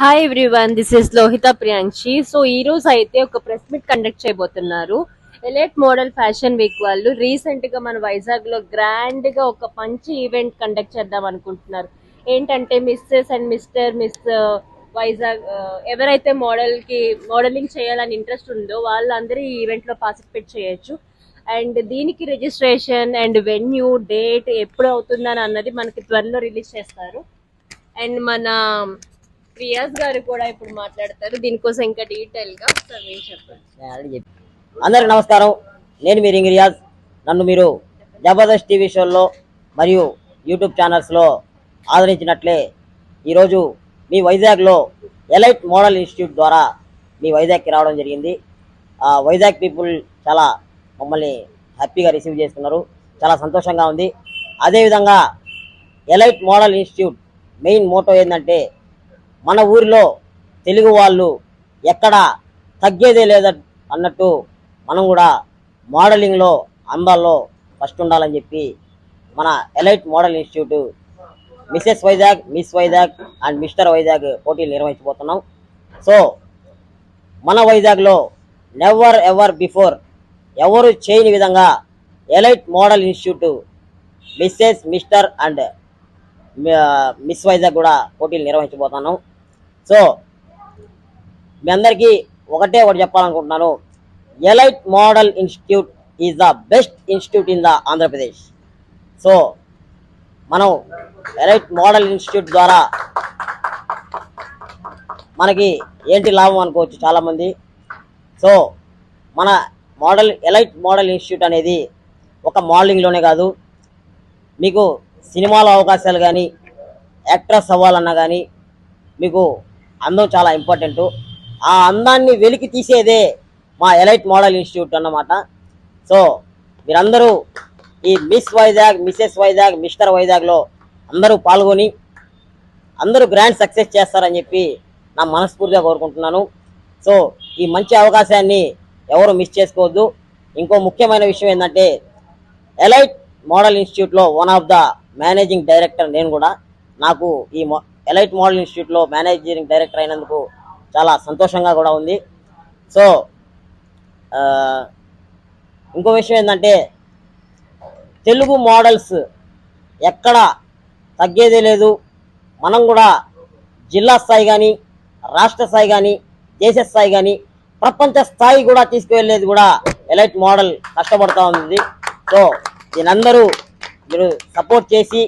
Hi everyone this is Lohita Priyankshi so ఈ రోజు అయితే ఒక ప్రెస్ మీట్ కండక్ట్ చేయబోతున్నారు. ఎలైట్ మోడల్ ఫ్యాషన్ వీక్ వాళ్ళు రీసెంట్గా మన వైజాగ్లో గ్రాండ్గా ఒక మంచి ఈవెంట్ కండక్ట్ చేద్దాం అనుకుంటున్నారు. ఏంటంటే Mrs and Mr Miss Vizag ఎవరైతే మోడల్కి మోడలింగ్ చేయాలని ఇంట్రెస్ట్ ఉందో వాళ్ళందరూ ఈ ఈవెంట్లో పార్టిసిపేట్ చేయొచ్చు. అండ్ దీనికి రిజిస్ట్రేషన్ అండ్ వెన్యూ డేట్ ఎప్పుడు అవుతుందని అన్నది మనకి త్వరలో రిలీజ్ చేస్తారు. అండ్ మన రియాజ్ గారు కూడా ఇప్పుడు మాట్లాడతారు. దీనికోసం ఇంకా డీటెయిల్గా చెప్పండి. అందరికి నమస్కారం. నేను మీ రింగ్రియాజ్ నన్ను మీరు జబర్దస్త్ టీవీ షోల్లో మరియు యూట్యూబ్ ఛానల్స్లో ఆదరించినట్లే ఈరోజు మీ వైజాగ్లో ఎలైట్ మోడల్ ఇన్స్టిట్యూట్ ద్వారా మీ వైజాగ్కి రావడం జరిగింది. ఆ వైజాగ్ పీపుల్ చాలా మమ్మల్ని హ్యాపీగా రిసీవ్ చేస్తున్నారు. చాలా సంతోషంగా ఉంది. అదేవిధంగా elite model institute main motto ఏంటంటే మన ఊరిలో తెలుగు వాళ్ళు ఎక్కడ తగ్గేదే లేద అన్నట్టు మనం కూడా మోడలింగ్లో అందాల్లో ఫస్ట్ ఉండాలని చెప్పి మన elite model institute Mrs Vizag Miss Vizag and Mr Vizag పోటీలు నిర్వహించబోతున్నాం. సో మన వైజాగ్లో నెవర్ ఎవర్ బిఫోర్ ఎవరు చేయని విధంగా elite model institute Mrs Mr and Miss Vizag కూడా పోటీలు నిర్వహించబోతున్నాం. సో మీ అందరికీ ఒకటే ఒకటి చెప్పాలనుకుంటున్నాను. Elite model institute is the best institute in the Andhra Pradesh so మనం ఎలైట్ మోడల్ ఇన్స్టిట్యూట్ ద్వారా మనకి ఏంటి లాభం అనుకోవచ్చు చాలామంది. సో మన మోడల్ ఎలైట్ మోడల్ ఇన్స్టిట్యూట్ అనేది ఒక మోడలింగ్లోనే కాదు. మీకు సినిమాలో అవకాశాలు కానీ యాక్ట్రెస్ అవ్వాలన్నా కానీ మీకు అందం చాలా ఇంపార్టెంట్ ఆ అందాన్ని వెలికి తీసేదే మా ఎలైట్ మోడల్ ఇన్స్టిట్యూట్ అన్నమాట. సో మీరందరూ ఈ Miss Vizag Mrs Vizag Mr వైజాగ్లో అందరూ పాల్గొని అందరూ గ్రాండ్ సక్సెస్ చేస్తారని చెప్పి నా మనస్ఫూర్తిగా కోరుకుంటున్నాను. సో ఈ మంచి అవకాశాన్ని ఎవరు మిస్ చేసుకోవద్దు. ఇంకో ముఖ్యమైన విషయం ఏంటంటే ఎలైట్ మోడల్ ఇన్స్టిట్యూట్లో one of the managing director నేను కూడా. నాకు ఈ మో- ఎలైట్ మోడల్ ఇన్స్టిట్యూట్లో మేనేజింగ్ డైరెక్టర్ అయినందుకు చాలా సంతోషంగా కూడా ఉంది. సో ఇంకో విషయం ఏంటంటే తెలుగు మోడల్స్ ఎక్కడ తగ్గేదే లేదు. మనం కూడా జిల్లా స్థాయి కానీ రాష్ట్ర స్థాయి కానీ దేశ స్థాయి కానీ ప్రపంచ స్థాయి కూడా తీసుకువెళ్ళేది కూడా ఎలైట్ మోడల్ కష్టపడుతూ ఉంది. సో దీనందరూ మీరు సపోర్ట్ చేసి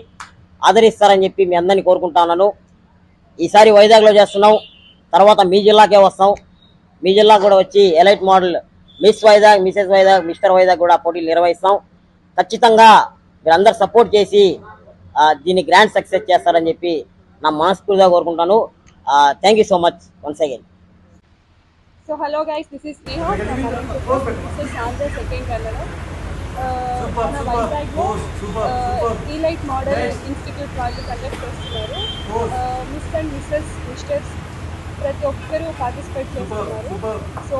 ఆదరిస్తారని చెప్పి మీ అందరినీ కోరుకుంటా ఉన్నాను. ఈసారి వైజాగ్లో చేస్తున్నాం తర్వాత మీ జిల్లాకే వస్తాం మీ జిల్లా కూడా వచ్చి elite model Miss Vizag Mrs Vizag Mr Vizag కూడా పోటీలు నిర్వహిస్తాం. ఖచ్చితంగా మీరందరూ సపోర్ట్ చేసి దీన్ని గ్రాండ్ సక్సెస్ చేస్తారని చెప్పి నా మనస్ఫూర్తిగా కోరుకుంటాను. Thank you so much once again So hello guys, this is so Sanja second This మన వైజాగ్లో ఈలైట్ మోడల్ ఇన్స్టిట్యూట్ వాళ్ళు కండక్ట్ చేస్తున్నారు. మిస్ అండ్ మిస్సెస్ మిస్టర్స్ ప్రతి ఒక్కరూ పార్టిసిపేట్ చేస్తున్నారు. సో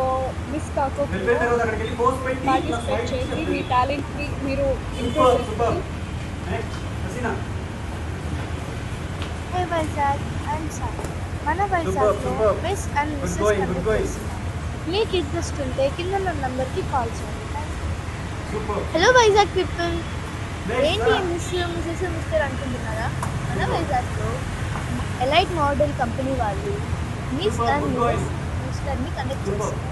మిస్ కాకుండా పార్టిసిపేట్ చేసి మీ టాలెంట్ని మీరు ఇంప్రూవ్ సార్ మన వైజాగ్లో మిస్ అండ్ మిస్సెస్ కండక్ట్ మీకు ఇంట్రెస్ట్ ఉంటే కింద నంబర్కి కాల్ చేయండి. హలో వైజాగ్ పీపుల్ ఏంటి మిస్ మిస్సెస్ మిస్టర్ అంటున్నారా మన వైజాగ్లో ఎలైట్ మోడల్ కంపెనీ వాళ్ళు. మిస్ అండ్ మిస్టర్ని కండక్ట్ చేస్తున్నారు.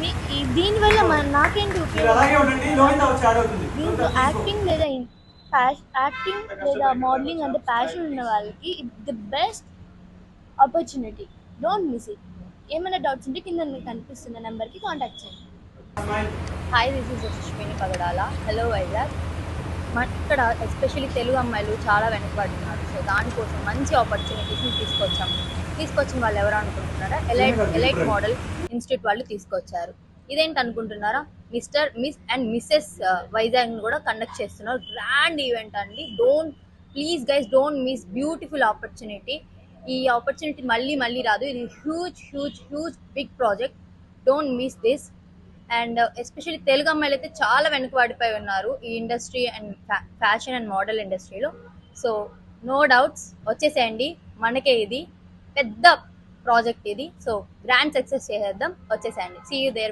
మీ దీనివల్ల మన నాకేంటి ఉపయోగం? దీంట్లో యాక్టింగ్ లేదా యాక్టింగ్ లేదా మోడలింగ్ అంటే ప్యాషన్ ఉన్న వాళ్ళకి the best opportunity don't miss it ఏమైనా డౌట్స్ ఉంటే కింద మీకు కనిపిస్తున్న నెంబర్కి కాంటాక్ట్ చేయండి. Hi this is Yashaswini Pagadala hello Vizag మన ఇక్కడ ఎస్పెషల్లీ తెలుగు అమ్మాయిలు చాలా వెనకబడి సో దానికోసం మంచి ఆపర్చునిటీస్ని తీసుకొచ్చాము తీసుకొచ్చిన వాళ్ళు ఎవరు అనుకుంటున్నారా? ఎలైట్ ఎలైట్ మోడల్ ఇన్స్టిట్యూట్ వాళ్ళు తీసుకొచ్చారు. ఇదేంటి అనుకుంటున్నారా? Mr Miss and Mrs Vizag కూడా కండక్ట్ చేస్తున్నారు. గ్రాండ్ ఈవెంట్ అండి. Don't please guys don't miss beautiful opportunity ఈ ఆపర్చునిటీ మళ్ళీ మళ్ళీ రాదు. ఇది huge huge huge big project don't miss this and especially Telugu అమ్మాయిలు అయితే చాలా వెనుకబడిపోయి ఉన్నారు ఈ industry and fashion and model ఇండస్ట్రీలో. సో నో డౌట్స్ వచ్చేసేయండి. మనకే ఇది పెద్ద ప్రాజెక్ట్ ఇది. సో గ్రాండ్ సక్సెస్ చేసేద్దాం. వచ్చేసేయండి. See you there